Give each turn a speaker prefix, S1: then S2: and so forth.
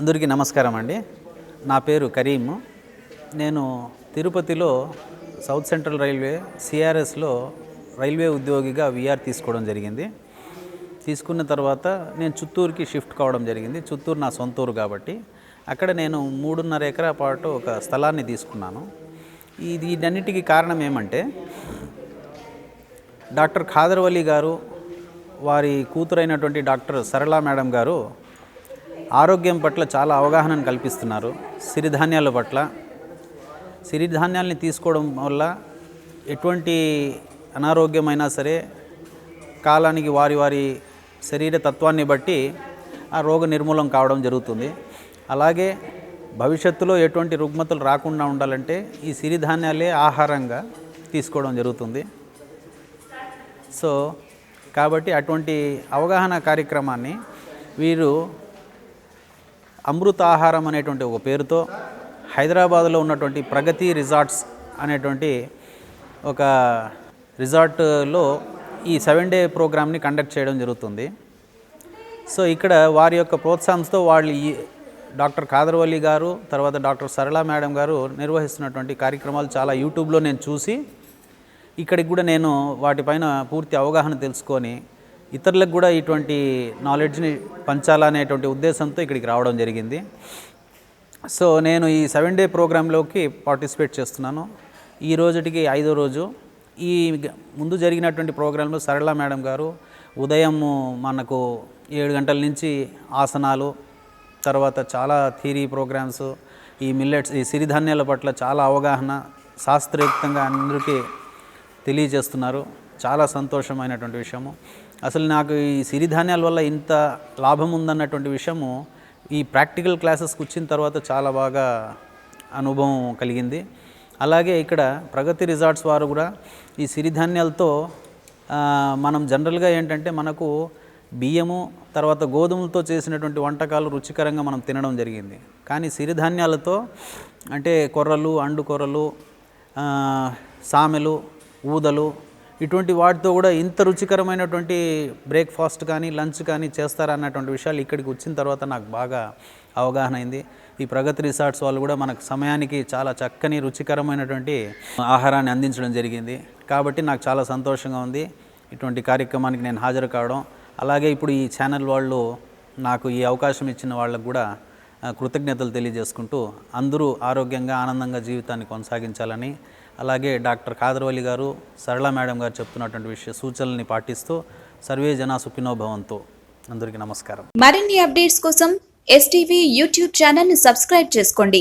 S1: అందరికీ నమస్కారం అండి. నా పేరు కరీం. నేను తిరుపతిలో సౌత్ సెంట్రల్ రైల్వే సిఆర్ఎస్లో రైల్వే ఉద్యోగిగా విఆర్ తీసుకోవడం జరిగింది. తీసుకున్న తర్వాత నేను చిత్తూరుకి షిఫ్ట్ కావడం జరిగింది. చిత్తూరు నా సొంత ఊరు కాబట్టి. అక్కడ నేను మూడున్నర ఎకరా పాటు ఒక స్థలాన్ని తీసుకున్నాను. ఇది వీటన్నిటికీ కారణం ఏమంటే డాక్టర్ ఖాదర్వలి గారు వారి కూతురైనటువంటి డాక్టర్ సరళా మేడం గారు ఆరోగ్యం పట్ల చాలా అవగాహనను కల్పిస్తున్నారు. సిరిధాన్యాల పట్ల. సిరిధాన్యాల్ని తీసుకోవడం వల్ల ఎటువంటి అనారోగ్యమైనా సరే కాలానికి వారి వారి శరీర తత్వాన్ని బట్టి ఆ రోగ నిర్మూలం కావడం జరుగుతుంది. అలాగే భవిష్యత్తులో ఎటువంటి రుగ్మతలు రాకుండా ఉండాలంటే ఈ సిరిధాన్యాలే ఆహారంగా తీసుకోవడం జరుగుతుంది. సో కాబట్టి అటువంటి అవగాహన కార్యక్రమాన్ని వీరు అమృత ఆహారం అనేటువంటి ఒక పేరుతో హైదరాబాద్లో ఉన్నటువంటి ప్రగతి రిజార్ట్స్ అనేటువంటి ఒక రిజార్ట్లో ఈ సెవెన్ డే ప్రోగ్రామ్ని కండక్ట్ చేయడం జరుగుతుంది. సో ఇక్కడ వారి యొక్క ప్రోత్సాహంతో వాళ్ళు ఈ డాక్టర్ కాదర్వల్లి గారు తర్వాత డాక్టర్ సరళ మేడం గారు నిర్వహిస్తున్నటువంటి కార్యక్రమాలు చాలా యూట్యూబ్లో నేను చూసి ఇక్కడికి కూడా నేను వాటిపైన పూర్తి అవగాహన తెలుసుకొని ఇతరులకు కూడా ఇటువంటి నాలెడ్జ్ని పంచాలనేటువంటి ఉద్దేశంతో ఇక్కడికి రావడం జరిగింది. సో నేను ఈ సెవెన్ డే ప్రోగ్రాంలోకి పార్టిసిపేట్ చేస్తున్నాను. ఈ రోజుటికి ఐదో రోజు. ఈ ముందు జరిగినటువంటి ప్రోగ్రాంలో సరళ మేడం గారు ఉదయం మనకు ఏడు గంటల నుంచి ఆసనాలు తర్వాత చాలా థీరీ ప్రోగ్రామ్స్ ఈ మిల్లెట్స్ ఈ సిరిధాన్యాల పట్ల చాలా అవగాహన శాస్త్రయుక్తంగా అందరికీ తెలియజేస్తున్నారు. చాలా సంతోషమైనటువంటి విషయము. అసలు నాకు ఈ సిరిధాన్యాల వల్ల ఇంత లాభం ఉందన్నటువంటి విషయము ఈ ప్రాక్టికల్ క్లాసెస్కి వచ్చిన తర్వాత చాలా బాగా అనుభవం కలిగింది. అలాగే ఇక్కడ ప్రగతి రిసార్ట్స్ వారు కూడా ఈ సిరిధాన్యాలతో మనం జనరల్గా ఏంటంటే మనకు బియ్యము తర్వాత గోధుమలతో చేసినటువంటి వంటకాలు రుచికరంగా మనం తినడం జరిగింది. కానీ సిరిధాన్యాలతో అంటే కొర్రలు అండు కొర్రలు సామెలు ఊదలు ఇటువంటి వాటితో కూడా ఇంత రుచికరమైనటువంటి బ్రేక్ఫాస్ట్ కానీ లంచ్ కానీ చేస్తారన్నటువంటి విషయాలు ఇక్కడికి వచ్చిన తర్వాత నాకు బాగా అవగాహన అయింది. ఈ ప్రగతి రిసార్ట్స్ వాళ్ళు కూడా మనకు సమయానికి చాలా చక్కని రుచికరమైనటువంటి ఆహారాన్ని అందించడం జరిగింది. కాబట్టి నాకు చాలా సంతోషంగా ఉంది. ఇటువంటి కార్యక్రమానికి నేను హాజరు కావడం. అలాగే ఇప్పుడు ఈ ఛానల్ వాళ్ళు నాకు ఈ అవకాశం ఇచ్చిన వాళ్ళకు కూడా కృతజ్ఞతలు తెలియజేసుకుంటూ అందరూ ఆరోగ్యంగా ఆనందంగా జీవితాన్ని కొనసాగించాలని అలాగే డాక్టర్ కాదర్వల్లి గారు సరళ మేడం గారు చెప్తున్నటువంటి విషయ సూచనల్ని పాటిస్తూ సర్వే జన సుఖినోభవంతో అందరికీ నమస్కారం.
S2: మరిన్ని అప్డేట్స్ కోసం ఎస్టీవీ యూట్యూబ్ ఛానల్ని సబ్స్క్రైబ్ చేసుకోండి.